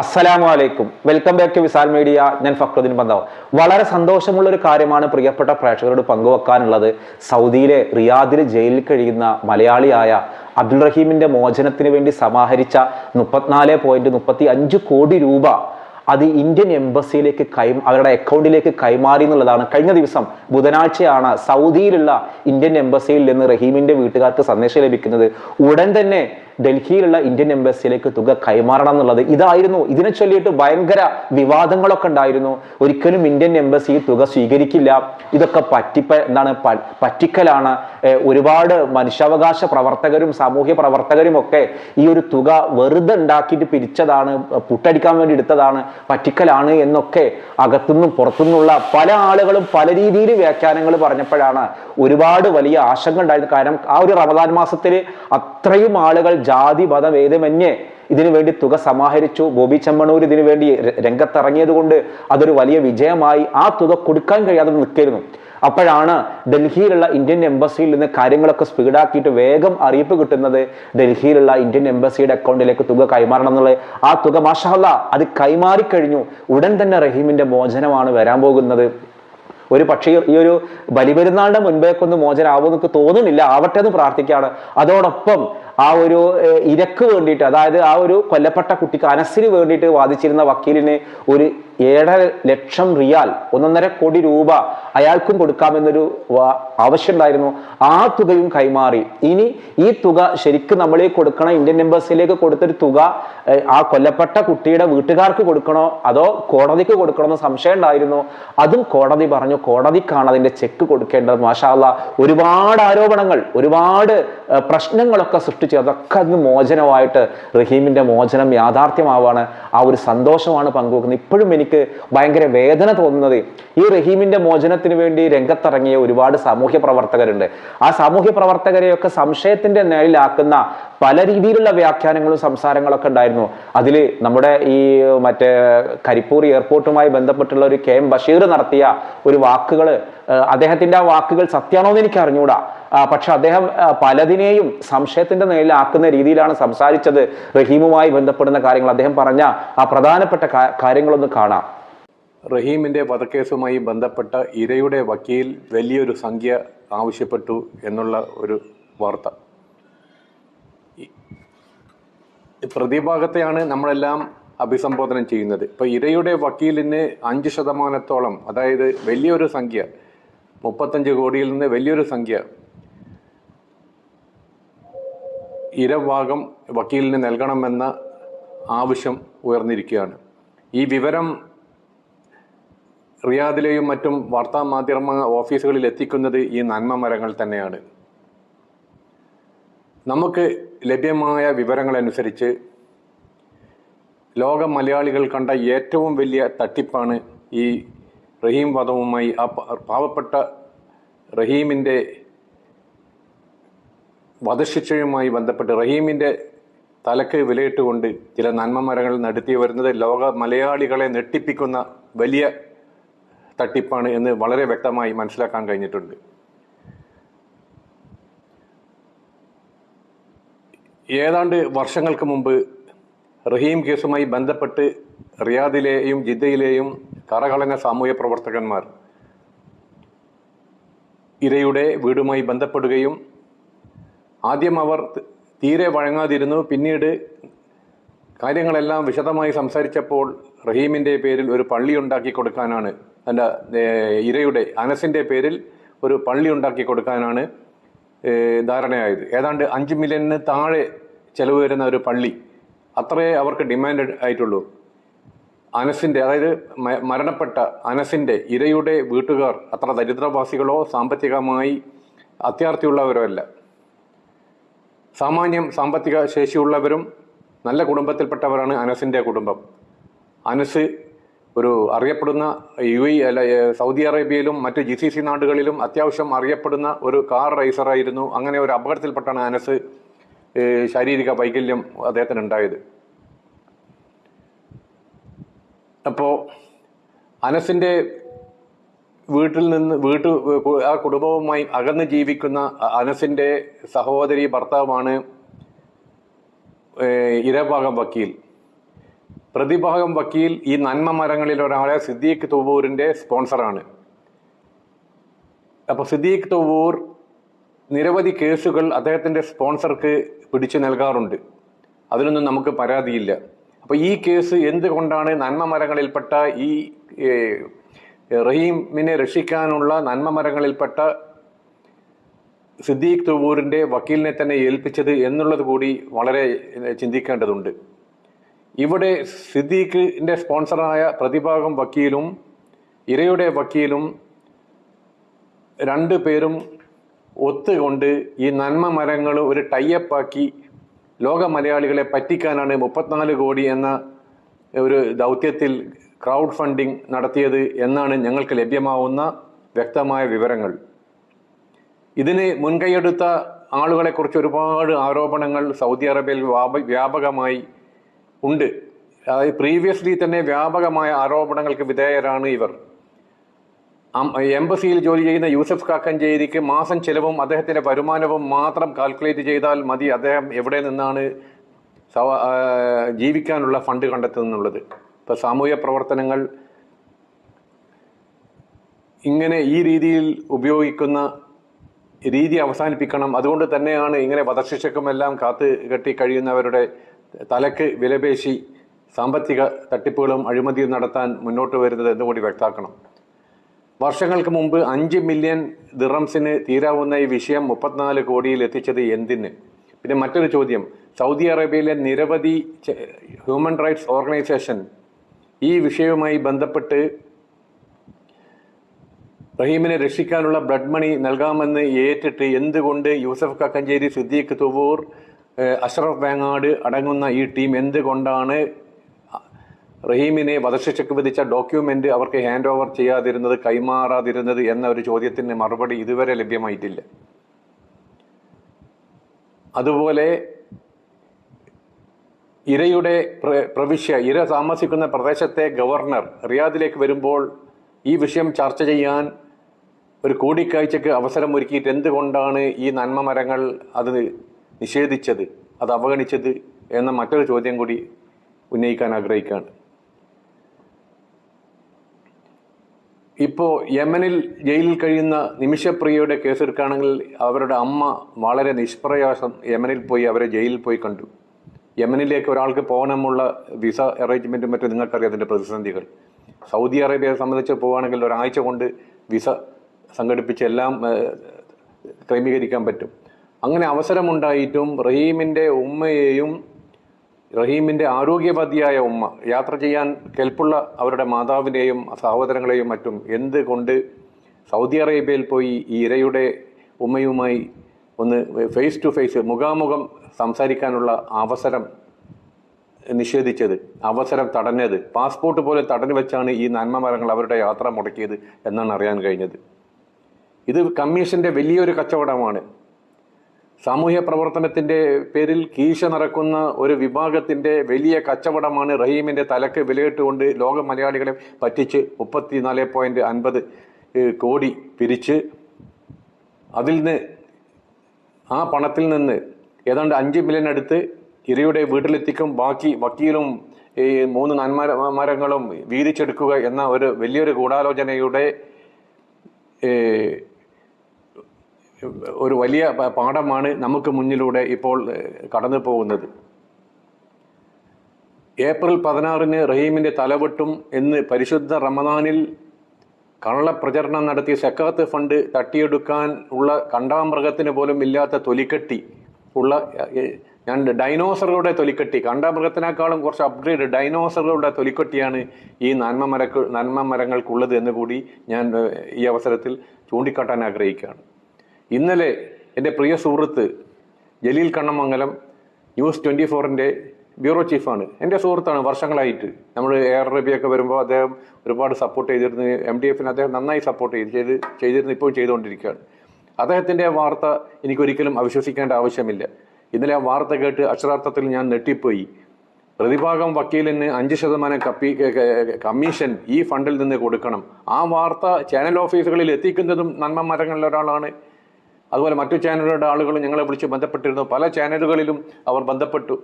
അസ്സലാമു അലൈക്കും welcome back to Visal media. ഞാൻ ഫക്രുദ്ദീൻ ബന്ധാവ്. വളരെ സന്തോഷമുള്ള ഒരു കാര്യമാണ് പ്രിയപ്പെട്ട പ്രേക്ഷകരോട് പങ്കുവെക്കാനുള്ളത്. സൗദിയിലെ റിയാദിൽ ജയിലിൽ കഴിയുന്ന മലയാളിയായ അബ്ദുൾ റഹീമിന്റെ മോചനത്തിന് വേണ്ടി സമാഹരിച്ച മുപ്പത്തിനാല് പോയിന്റ് മുപ്പത്തി അഞ്ച് കോടി രൂപ അത് ഇന്ത്യൻ എംബസിയിലേക്ക് കൈ അവരുടെ അക്കൗണ്ടിലേക്ക് കൈമാറി എന്നുള്ളതാണ്. കഴിഞ്ഞ ദിവസം ബുധനാഴ്ചയാണ് സൗദിയിലുള്ള ഇന്ത്യൻ എംബസിയിൽ നിന്ന് റഹീമിന്റെ വീട്ടുകാർക്ക് സന്ദേശം ലഭിക്കുന്നത്. ഉടൻ തന്നെ ഡൽഹിയിലുള്ള ഇന്ത്യൻ എംബസിയിലേക്ക് തുക കൈമാറണം എന്നുള്ളത് ഇതായിരുന്നു. ഇതിനെ ചൊല്ലിയിട്ട് ഭയങ്കര വിവാദങ്ങളൊക്കെ ഉണ്ടായിരുന്നു. ഒരിക്കലും ഇന്ത്യൻ എംബസി തുക സ്വീകരിക്കില്ല. ഇതൊക്കെ പറ്റിപ്പ എന്താണ് പറ്റിക്കലാണ്. ഒരുപാട് മനുഷ്യാവകാശ പ്രവർത്തകരും സാമൂഹ്യ പ്രവർത്തകരും ഒക്കെ ഈ ഒരു തുക വെറുതെ ഉണ്ടാക്കിയിട്ട് പിരിച്ചതാണ് പുട്ടടിക്കാൻ വേണ്ടി എടുത്തതാണ് പറ്റിക്കലാണ് എന്നൊക്കെ അകത്തുനിന്നും പുറത്തുനിന്നുള്ള പല ആളുകളും പല രീതിയിൽ വ്യാഖ്യാനങ്ങൾ പറഞ്ഞപ്പോഴാണ് ഒരുപാട് വലിയ ആശങ്ക ഉണ്ടായിരുന്നു കാരണം ആ ഒരു റമദാൻ മാസത്തിൽ അത്രയും ആളുകൾ ജാതി മതഭേദമന്യേ ഇതിനു വേണ്ടി തുക സമാഹരിച്ചു. ബോബി ചെമ്മണൂർ ഇതിനു വേണ്ടി രംഗത്തിറങ്ങിയത് കൊണ്ട് അതൊരു വലിയ വിജയമായി ആ തുക കൊടുക്കാൻ കഴിയാതെ നിൽക്കായിരുന്നു. അപ്പോഴാണ് ഡൽഹിയിലുള്ള ഇന്ത്യൻ എംബസിയിൽ നിന്ന് കാര്യങ്ങളൊക്കെ സ്പീഡാക്കിയിട്ട് വേഗം അറിയിപ്പ് കിട്ടുന്നത് ഡൽഹിയിലുള്ള ഇന്ത്യൻ എംബസിയുടെ അക്കൗണ്ടിലേക്ക് തുക കൈമാറണം എന്നുള്ളത്. ആ തുക മാഷാല്ല അത് കൈമാറിക്കഴിഞ്ഞു ഉടൻ തന്നെ റഹീമിന്റെ മോചനമാണ് വരാൻ പോകുന്നത്. ഒരു പക്ഷേ ഈ ഒരു ബലിപെരുന്നാളിന്റെ മുൻപേക്കൊന്നും മോചനാവുമെന്ന് എനിക്ക് തോന്നുന്നില്ല. ആവട്ടെ എന്ന് പ്രാർത്ഥിക്കുകയാണ്. അതോടൊപ്പം ആ ഒരു ഇരക്ക് വേണ്ടിയിട്ട് അതായത് ആ ഒരു കൊല്ലപ്പെട്ട കുട്ടിക്ക് അനസിന് വേണ്ടിയിട്ട് വാദിച്ചിരുന്ന വക്കീലിന് ഒരു ഏഴര ലക്ഷം റിയാൽ ഒന്നൊന്നര കോടി രൂപ അയാൾക്കും കൊടുക്കാമെന്നൊരു ആവശ്യം ആവശ്യമുണ്ടായിരുന്നു. ആ തുകയും കൈമാറി. ഇനി ഈ തുക ശരിക്കും നമ്മളീ കൊടുക്കണ? ഇന്ത്യൻ എംബസിയിലേക്ക് കൊടുത്തൊരു തുക ആ കൊല്ലപ്പെട്ട കുട്ടിയുടെ വീട്ടുകാർക്ക് കൊടുക്കണോ? അതോ കോടതിക്ക് കൊടുക്കണോ എന്ന് സംശയം ഉണ്ടായിരുന്നു. അതും കോടതി പറഞ്ഞു. കോടതിക്കാണ് അതിന്റെ ചെക്ക് കൊടുക്കേണ്ടത്. മാഷാല്ല ഒരുപാട് ആരോപണങ്ങൾ ഒരുപാട് പ്രശ്നങ്ങളൊക്കെ സൃഷ്ടിച്ചു. അതൊക്കെ അതിന് മോചനമായിട്ട് റഹീമിന്റെ മോചനം യാഥാർത്ഥ്യമാവാണ്. ആ ഒരു സന്തോഷമാണ് പങ്കുവെക്കുന്നത്. ഇപ്പോഴും എനിക്ക് ഭയങ്കര വേദന തോന്നുന്നത് ഈ റഹീമിന്റെ മോചനത്തിന് വേണ്ടി രംഗത്തിറങ്ങിയ ഒരുപാട് സാമൂഹ്യ പ്രവർത്തകരുണ്ട്. ആ സാമൂഹ്യ പ്രവർത്തകരെയൊക്കെ സംശയത്തിന്റെ നിഴലിലാക്കുന്ന പല രീതിയിലുള്ള വ്യാഖ്യാനങ്ങളും സംസാരങ്ങളൊക്കെ ഉണ്ടായിരുന്നു. അതിൽ നമ്മുടെ ഈ മറ്റേ കരിപ്പൂർ എയർപോർട്ടുമായി ബന്ധപ്പെട്ടുള്ള ഒരു കെ എം ബഷീർ നടത്തിയ ഒരു വാക്കുകൾ അദ്ദേഹത്തിന്റെ ആ വാക്കുകൾ സത്യമാണോ എന്ന് എനിക്ക് അറിഞ്ഞൂടാ. പക്ഷെ അദ്ദേഹം പലതിനെയും സംശയത്തിന്റെ നിലയിലാക്കുന്ന രീതിയിലാണ് സംസാരിച്ചത്. റഹീമുമായി ബന്ധപ്പെടുന്ന കാര്യങ്ങൾ അദ്ദേഹം പറഞ്ഞ ആ പ്രധാനപ്പെട്ട കാര്യങ്ങളൊന്ന് കാണാം. റഹീമിന്റെ വധക്കേസുമായി ബന്ധപ്പെട്ട ഇരയുടെ വക്കീൽ വലിയൊരു സംഖ്യ ആവശ്യപ്പെട്ടു എന്നുള്ള ഒരു വാർത്ത. പ്രതിഭാഗത്തെയാണ് നമ്മളെല്ലാം അഭിസംബോധന ചെയ്യുന്നത്. ഇപ്പൊ ഇരയുടെ വക്കീലിന് അഞ്ച് ശതമാനത്തോളം അതായത് വലിയൊരു സംഖ്യ മുപ്പത്തഞ്ച് കോടിയിൽ നിന്ന് വലിയൊരു സംഖ്യ ഇരഭാഗം വക്കീലിന് നൽകണമെന്ന ആവശ്യം ഉയർന്നിരിക്കുകയാണ്. ഈ വിവരം റിയാദിലെയും മറ്റും വാർത്താ മാധ്യമ ഓഫീസുകളിൽ എത്തിക്കുന്നത് ഈ നന്മ മരങ്ങൾ തന്നെയാണ്. നമുക്ക് ലഭ്യമായ വിവരങ്ങളനുസരിച്ച് ലോക മലയാളികൾ കണ്ട ഏറ്റവും വലിയ തട്ടിപ്പാണ് ഈ റഹീം വധവുമായി ആ പാവപ്പെട്ട റഹീമിന്റെ വധശിക്ഷയുമായി ബന്ധപ്പെട്ട് റഹീമിന്റെ തലക്ക് വിലയിട്ടുകൊണ്ട് ചില നന്മ മരങ്ങൾ നടത്തി വരുന്നത് ലോക മലയാളികളെ നെട്ടിപ്പിക്കുന്ന വലിയ തട്ടിപ്പാണ് എന്ന് വളരെ വ്യക്തമായി മനസ്സിലാക്കാൻ കഴിഞ്ഞിട്ടുണ്ട്. ഏതാണ്ട് വർഷങ്ങൾക്ക് മുമ്പ് റഹീം കേസുമായി ബന്ധപ്പെട്ട് റിയാദിലെയും ജിദ്ദയിലെയും കറകളന സാമൂഹ്യ പ്രവർത്തകന്മാർ ഇരയുടെ വീടുമായി ബന്ധപ്പെടുകയും ആദ്യം അവർ തീരെ വഴങ്ങാതിരുന്നു. പിന്നീട് കാര്യങ്ങളെല്ലാം വിശദമായി സംസാരിച്ചപ്പോൾ റഹീമിന്റെ പേരിൽ ഒരു പള്ളി ഉണ്ടാക്കി കൊടുക്കാനാണ് അല്ല ഇരയുടെ അനസിന്റെ പേരിൽ ഒരു പള്ളി ഉണ്ടാക്കി കൊടുക്കാനാണ് ധാരണയായത്. ഏതാണ്ട് അഞ്ച് മില്യണിന് താഴെ ചെലവ് വരുന്ന ഒരു പള്ളി അത്രേ അവർക്ക് ഡിമാൻഡ് ആയിട്ടുള്ളൂ. അനസിന്റെ അതായത് മരണപ്പെട്ട അനസിന്റെ ഇരയുടെ വീട്ടുകാർ അത്ര ദരിദ്രവാസികളോ സാമ്പത്തികമായി അത്യാർത്ഥിയുള്ളവരോ അല്ല സാമാന്യം സാമ്പത്തിക ശേഷിയുള്ളവരും നല്ല കുടുംബത്തിൽപ്പെട്ടവരാണ് അനസിന്റെ കുടുംബം. അനസ് ഒരു അറിയപ്പെടുന്ന യു എ അല്ല സൗദി അറേബ്യയിലും മറ്റ് ജി സി സി നാടുകളിലും അത്യാവശ്യം അറിയപ്പെടുന്ന ഒരു കാർ റൈസറായിരുന്നു. അങ്ങനെ ഒരു അപകടത്തിൽപ്പെട്ടാണ് അനസ് ശാരീരിക വൈകല്യം അദ്ദേഹത്തിന് ഉണ്ടായത് അപ്പോൾ അനസിന്റെ വീട്ടിൽ നിന്ന് വീട്ടു ആ കുടുംബവുമായി അകന്ന് ജീവിക്കുന്ന അനസിന്റെ സഹോദരി ഭർത്താവാണ് ഇരഭാഗം വക്കീൽ. പ്രതിഭാഗം വക്കീൽ ഈ നന്മ മരങ്ങളിൽ ഒരാളെ സിദ്ദീഖ് തൂവൂരിന്റെ സ്പോൺസറാണ്. അപ്പോൾ സിദ്ദീഖ് തുവൂർ നിരവധി കേസുകൾ അദ്ദേഹത്തിന്റെ സ്പോൺസർക്ക് പിടിച്ചു നൽകാറുണ്ട്. അതിനൊന്നും നമുക്ക് പരാതിയില്ല. അപ്പൊ ഈ കേസ് എന്തുകൊണ്ടാണ് നന്മ മരങ്ങളിൽപ്പെട്ട ഈ റഹീമിനെ രക്ഷിക്കാനുള്ള നന്മ മരങ്ങളിൽപ്പെട്ട സിദ്ദീഖ് തുവൂരിന്റെ വക്കീലിനെ തന്നെ ഏൽപ്പിച്ചത് എന്നുള്ളത് കൂടി വളരെ ചിന്തിക്കേണ്ടതുണ്ട്. ഇവിടെ സിദ്ദീഖിന്റെ സ്പോൺസറായ പ്രതിഭാഗം വക്കീലും ഇരയുടെ വക്കീലും രണ്ടു പേരും ഒത്തുകൊണ്ട് ഈ നന്മ മരങ്ങൾ ഒരു ടൈയപ്പാക്കി ലോക മലയാളികളെ പറ്റിക്കാനാണ് മുപ്പത്തിനാല് കോടി എന്ന ഒരു ദൗത്യത്തിൽ ക്രൗഡ് ഫണ്ടിംഗ് നടത്തിയത് എന്നാണ് ഞങ്ങൾക്ക് ലഭ്യമാവുന്ന വ്യക്തമായ വിവരങ്ങൾ. ഇതിന് മുൻകൈയെടുത്ത ആളുകളെക്കുറിച്ച് ഒരുപാട് ആരോപണങ്ങൾ സൗദി അറേബ്യയിൽ വ്യാപകമായി ഉണ്ട്. പ്രീവിയസ്ലി തന്നെ വ്യാപകമായ ആരോപണങ്ങൾക്ക് വിധേയരാണ് ഇവർ. എംബസിയിൽ ജോലി ചെയ്യുന്ന യൂസഫ് കാക്കഞ്ചേരിക്ക് മാസം ചെലവും അദ്ദേഹത്തിന്റെ വരുമാനവും മാത്രം കാൽക്കുലേറ്റ് ചെയ്താൽ മതി. അദ്ദേഹം എവിടെ നിന്നാണ് ജീവിക്കാനുള്ള ഫണ്ട് കണ്ടെത്തുന്നുള്ളത്? ഇപ്പൊ സാമൂഹ്യ പ്രവർത്തനങ്ങൾ ഇങ്ങനെ ഈ രീതിയിൽ ഉപയോഗിക്കുന്ന രീതി അവസാനിപ്പിക്കണം. അതുകൊണ്ട് തന്നെയാണ് ഇങ്ങനെ വധശിക്ഷക്കുമെല്ലാം കാത്ത് കെട്ടി കഴിയുന്നവരുടെ തലക്ക് വിലപേശി സാമ്പത്തിക തട്ടിപ്പുകളും അഴിമതിയും നടത്താൻ മുന്നോട്ട് വരുന്നത് എന്നുകൂടി വ്യക്താക്കണം വർഷങ്ങൾക്ക് മുമ്പ് അഞ്ച് മില്യൺ ദിറംസിന് തീരാവുന്ന ഈ വിഷയം മുപ്പത്തിനാല് കോടിയിൽ എത്തിച്ചത് എന്തിന്? പിന്നെ മറ്റൊരു ചോദ്യം. സൗദി അറേബ്യയിലെ നിരവധി ഹ്യൂമൻ റൈറ്റ്സ് ഓർഗനൈസേഷൻ ഈ വിഷയവുമായി ബന്ധപ്പെട്ട് റഹീമിനെ രക്ഷിക്കാനുള്ള ബ്ലഡ് മണി നൽകാമെന്ന് ഏറ്റിട്ട് എന്തുകൊണ്ട് യൂസഫ് കക്കഞ്ചേരി സിദ്ദീഖ് തുവൂർ അഷറഫ് വേങ്ങാട് അടങ്ങുന്ന ഈ ടീം എന്തുകൊണ്ടാണ് റഹീമിനെ വധശിക്ഷയ്ക്ക് വിധിച്ച ഡോക്യുമെന്റ് അവർക്ക് ഹാൻഡ് ഓവർ ചെയ്യാതിരുന്നത് കൈമാറാതിരുന്നത് എന്ന ഒരു ചോദ്യത്തിന് മറുപടി ഇതുവരെ ലഭ്യമായിട്ടില്ല. അതുപോലെ ഇരയുടെ പ്ര- പ്രവിശ്യ ഇര താമസിക്കുന്ന പ്രദേശത്തെ ഗവർണർ റിയാദിലേക്ക് വരുമ്പോൾ ഈ വിഷയം ചർച്ച ചെയ്യാൻ ഒരു കൂടിക്കാഴ്ചക്ക് അവസരം ഒരുക്കിയിട്ട് എന്തുകൊണ്ടാണ് ഈ നന്മ മരങ്ങൾ അത് നിഷേധിച്ചത് അത് അവഗണിച്ചത് എന്ന മറ്റൊരു ചോദ്യം കൂടി ഉന്നയിക്കാൻ ആഗ്രഹിക്കുകയാണ്. ഇപ്പോൾ യമനിൽ ജയിലിൽ കഴിയുന്ന നിമിഷപ്രിയയുടെ കേസെടുക്കുകയാണെങ്കിൽ അവരുടെ അമ്മ വളരെ നിഷ്പ്രയാസം യമനിൽ പോയി അവരെ ജയിലിൽ പോയി കണ്ടു. യമനിലേക്ക് ഒരാൾക്ക് പോകണമുള്ള വിസ അറേഞ്ച്മെന്റും മറ്റും നിങ്ങൾക്കറിയാം അതിന്റെ പ്രതിസന്ധികൾ. സൗദി അറേബ്യയെ സംബന്ധിച്ച് പോവുകയാണെങ്കിൽ ഒരാഴ്ച കൊണ്ട് വിസ സംഘടിപ്പിച്ച് എല്ലാം ക്രമീകരിക്കാൻ പറ്റും. അങ്ങനെ അവസരമുണ്ടായിട്ടും റഹീമിന്റെ ഉമ്മയെയും റഹീമിന്റെ ആരോഗ്യവതിയായ ഉമ്മ യാത്ര ചെയ്യാൻ കെൽപ്പുള്ള അവരുടെ മാതാവിനെയും സഹോദരങ്ങളെയും മറ്റും എന്തുകൊണ്ട് സൗദി അറേബ്യയിൽ പോയി ഈ ഇരയുടെ ഉമ്മയുമായി ഒന്ന് ഫേസ് ടു ഫേസ് മുഖാമുഖം സംസാരിക്കാനുള്ള അവസരം നിഷേധിച്ചത് അവസരം തടഞ്ഞത് പാസ്പോർട്ട് പോലെ തടഞ്ഞു വെച്ചാണ് ഈ നന്മ മരങ്ങൾ അവരുടെ യാത്ര മുടക്കിയത് എന്നാണ് അറിയാൻ കഴിഞ്ഞത്. ഇത് കമ്മീഷന്റെ വലിയൊരു കച്ചവടമാണ്. സാമൂഹ്യ പ്രവർത്തനത്തിന്റെ പേരിൽ കീശ നിറക്കുന്ന ഒരു വിഭാഗത്തിന്റെ വലിയ കച്ചവടമാണ് റഹീമിന്റെ തലക്ക് വിലയിട്ടുകൊണ്ട് ലോക മലയാളികളെ പറ്റിച്ച് മുപ്പത്തിനാല് പോയിന്റ് അൻപത് കോടി പിരിച്ച് അതിൽ നിന്ന് ആ പണത്തിൽ നിന്ന് ഏതാണ്ട് അഞ്ച് മില്യൺ അടുത്ത് ഇരയുടെ വീട്ടിലെത്തിക്കും. ബാക്കി വക്കീലും ഈ മൂന്ന് നന്മരങ്ങളും വീതിച്ചെടുക്കുക എന്ന ഒരു വലിയൊരു ഗൂഢാലോചനയുടെ ഒരു വലിയ പാഠമാണ് നമുക്ക് മുന്നിലൂടെ ഇപ്പോൾ കടന്നു പോകുന്നത്. ഏപ്രിൽ പതിനാറിന് റഹീമിന്റെ തലവെട്ടും എന്ന് പരിശുദ്ധ റമദാനിൽ കള്ളപ്രചരണം നടത്തിയ സക്കാത്ത് ഫണ്ട് തട്ടിയെടുക്കാൻ ഉള്ള കണ്ടാമൃഗത്തിന് പോലും ഇല്ലാത്ത തൊലിക്കെട്ടി ഉള്ള ഞാൻ ഡൈനോസറുകളുടെ തൊലിക്കെട്ടി. കണ്ടാമൃഗത്തിനേക്കാളും കുറച്ച് അപ്ഗ്രേഡ് ഡൈനോസറുകളുടെ തൊലിക്കെട്ടിയാണ് ഈ നന്മ മരക്ക് നന്മ മരങ്ങൾക്കുള്ളത് എന്ന് കൂടി ഞാൻ ഈ അവസരത്തിൽ ചൂണ്ടിക്കാട്ടാൻ ആഗ്രഹിക്കുകയാണ്. ഇന്നലെ എന്റെ പ്രിയ സുഹൃത്ത് ജലീൽ കണ്ണമംഗലം ന്യൂസ് ട്വന്റി ഫോറിന്റെ ബ്യൂറോ ചീഫാണ്. എന്റെ സുഹൃത്താണ്. വർഷങ്ങളായിട്ട് നമ്മൾ എയർ അറേബ്യയൊക്കെ വരുമ്പോൾ അദ്ദേഹം ഒരുപാട് സപ്പോർട്ട് ചെയ്തിരുന്നു. എം ഡി എഫിന് അദ്ദേഹം നന്നായി സപ്പോർട്ട് ചെയ്ത് ചെയ്ത് ചെയ്തിരുന്നു ഇപ്പോൾ ചെയ്തുകൊണ്ടിരിക്കുകയാണ്. അദ്ദേഹത്തിന്റെ വാർത്ത എനിക്കൊരിക്കലും അവിശ്വസിക്കേണ്ട ആവശ്യമില്ല. ഇന്നലെ ആ വാർത്ത കേട്ട് അക്ഷരാർത്ഥത്തിൽ ഞാൻ നെട്ടിപ്പോയി പ്രതിഭാഗം വക്കീലിന് അഞ്ച് ശതമാനം കപ്പി കമ്മീഷൻ ഈ ഫണ്ടിൽ നിന്ന് കൊടുക്കണം. ആ വാർത്ത ചാനൽ ഓഫീസുകളിൽ എത്തിക്കുന്നതും നന്മ മരങ്ങളിൽ ഒരാളാണ് അതുപോലെ മറ്റു ചാനലുകളുടെ ആളുകളും ഞങ്ങളെ വിളിച്ച് ബന്ധപ്പെട്ടിരുന്നു. പല ചാനലുകളിലും അവർ ബന്ധപ്പെട്ടു.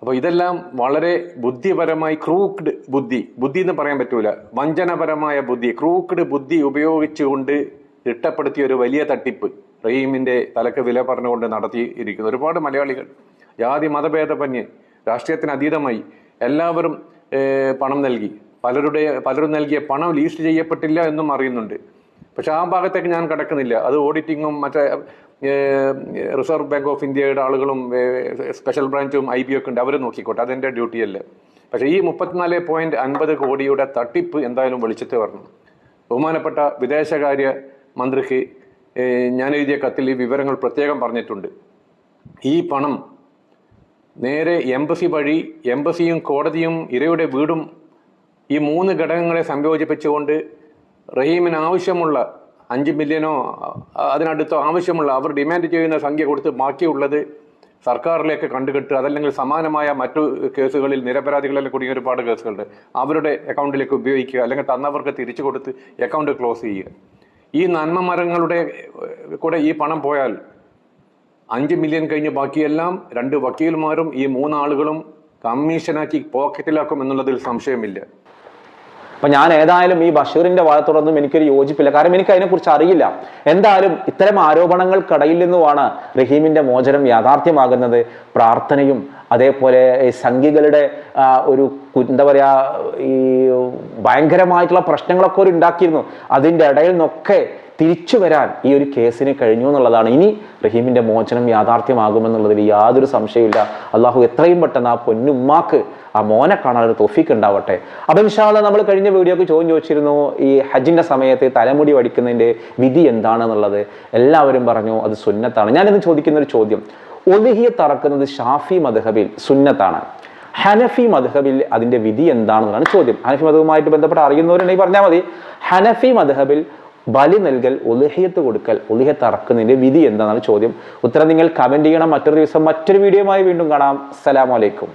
അപ്പോൾ ഇതെല്ലാം വളരെ ബുദ്ധിപരമായി ക്രൂക്ഡ് ബുദ്ധി. ബുദ്ധി എന്ന് പറയാൻ പറ്റൂല. വഞ്ചനപരമായ ബുദ്ധി. ക്രൂക്ഡ് ബുദ്ധി ഉപയോഗിച്ചുകൊണ്ട് തിട്ടപ്പെടുത്തിയ ഒരു വലിയ തട്ടിപ്പ് റഹീമിന്റെ തലക്ക് വില പറഞ്ഞുകൊണ്ട് നടത്തിയിരിക്കുന്ന ഒരുപാട് മലയാളികൾ ജാതി മതഭേദമന്യേ രാഷ്ട്രീയത്തിന് അതീതമായി എല്ലാവരും പണം നൽകി. പലരുടെ പലരും നൽകിയ പണം ലീസ്റ്റ് ചെയ്യപ്പെട്ടില്ല എന്നും അറിയുന്നുണ്ട്. പക്ഷെ ആ ഭാഗത്തേക്ക് ഞാൻ കടക്കുന്നില്ല. അത് ഓഡിറ്റിങ്ങും മറ്റേ റിസർവ് ബാങ്ക് ഓഫ് ഇന്ത്യയുടെ ആളുകളും സ്പെഷ്യൽ ബ്രാഞ്ചും ഐ ബി ഒക്കെ ഉണ്ട്. അവർ നോക്കിക്കോട്ടെ അതെന്റെ ഡ്യൂട്ടിയല്ല. പക്ഷെ ഈ മുപ്പത്തിനാല് പോയിന്റ് അൻപത് കോടിയുടെ തട്ടിപ്പ് എന്തായാലും വെളിച്ചത്ത് വരണം. ബഹുമാനപ്പെട്ട വിദേശകാര്യ മന്ത്രിക്ക് ഞാൻ എഴുതിയ കത്തിൽ ഈ വിവരങ്ങൾ പ്രത്യേകം പറഞ്ഞിട്ടുണ്ട്. ഈ പണം നേരെ എംബസി വഴി എംബസിയും കോടതിയും ഇരയുടെ വീടും ഈ മൂന്ന് ഘടകങ്ങളെ സംയോജിപ്പിച്ചുകൊണ്ട് റഹീമിന് ആവശ്യമുള്ള അഞ്ച് മില്യനോ അതിനടുത്തോ ആവശ്യമുള്ള അവർ ഡിമാൻഡ് ചെയ്യുന്ന സംഖ്യ കൊടുത്ത് ബാക്കിയുള്ളത് സർക്കാരിലേക്ക് കണ്ടുകെട്ട് അതല്ലെങ്കിൽ സമാനമായ മറ്റു കേസുകളിൽ നിരപരാധികളിൽ കുടുങ്ങിയ ഒരുപാട് കേസുകളുണ്ട്. അവരുടെ അക്കൗണ്ടിലേക്ക് ഉപയോഗിക്കുക അല്ലെങ്കിൽ തന്നവർക്ക് തിരിച്ചു കൊടുത്ത് അക്കൗണ്ട് ക്ലോസ് ചെയ്യുക. ഈ നന്മ മരങ്ങളുടെ കൂടെ ഈ പണം പോയാൽ അഞ്ച് മില്യൺ കഴിഞ്ഞ് ബാക്കിയെല്ലാം രണ്ട് വക്കീൽമാരും ഈ മൂന്നാളുകളും കമ്മീഷനാക്കി പോക്കറ്റിലാക്കും എന്നുള്ളതിൽ സംശയമില്ല. അപ്പൊ ഞാൻ ഏതായാലും ഈ ബഷീറിന്റെ വാദത്തോടൊന്നും എനിക്കൊരു യോജിപ്പില്ല. കാരണം എനിക്ക് അതിനെക്കുറിച്ച് അറിയില്ല. എന്തായാലും ഇത്തരം ആരോപണങ്ങൾക്കിടയിൽ നിന്നുമാണ് റഹീമിന്റെ മോചനം യാഥാർത്ഥ്യമാകുന്നത്. പ്രാർത്ഥനയും അതേപോലെ സംഘികളുടെ ഒരു എന്താ പറയാ ഈ ഭയങ്കരമായിട്ടുള്ള പ്രശ്നങ്ങളൊക്കെ ഒരു ഉണ്ടാക്കിയിരുന്നു. അതിന്റെ ഇടയിൽ നിന്നൊക്കെ തിരിച്ചു വരാൻ ഈ ഒരു കേസിന് കഴിഞ്ഞു എന്നുള്ളതാണ്. ഇനി റഹീമിന്റെ മോചനം യാഥാർത്ഥ്യമാകുമെന്നുള്ളതിൽ യാതൊരു സംശയമില്ല അള്ളാഹു എത്രയും പെട്ടെന്ന് ആ പൊന്നുമ്മാക്ക് ആ മോനെ കാണാനൊരു തോഫിക്ക് ഉണ്ടാവട്ടെ. അപ്പം ഇൻഷാല്ല നമ്മൾ കഴിഞ്ഞ വീഡിയോക്ക് ചോദ്യം ചോദിച്ചിരുന്നു ഈ ഹജ്ജിന്റെ സമയത്ത് തലമുടി വടിക്കുന്നതിന്റെ വിധി എന്താണെന്നുള്ളത്. എല്ലാവരും പറഞ്ഞു അത് സുന്നത്താണ്. ഞാനിന്ന് ചോദിക്കുന്ന ഒരു ചോദ്യം. ഒലിഹിയെ തറക്കുന്നത് ഷാഫി മദ്ഹബിൽ സുന്നത്താണ്. ഹനഫി മദ്ഹബിൽ അതിന്റെ വിധി എന്താണെന്നാണ് ചോദ്യം. ഹനഫി മധുവുമായിട്ട് ബന്ധപ്പെട്ട് അറിയുന്നവരുണ്ടെങ്കിൽ പറഞ്ഞാൽ മതി. ഹനഫി മദ്ഹബിൽ ബലി നൽകൽ ഒലിഹിയത്ത് കൊടുക്കൽ ഒലിഹ തറക്കുന്നതിന്റെ വിധി എന്താണെന്നാണ് ചോദ്യം. ഉത്തരം നിങ്ങൾ കമന്റ് ചെയ്യണം. മറ്റൊരു ദിവസം മറ്റൊരു വീഡിയോയുമായി വീണ്ടും കാണാം. അസ്സലാമലൈക്കും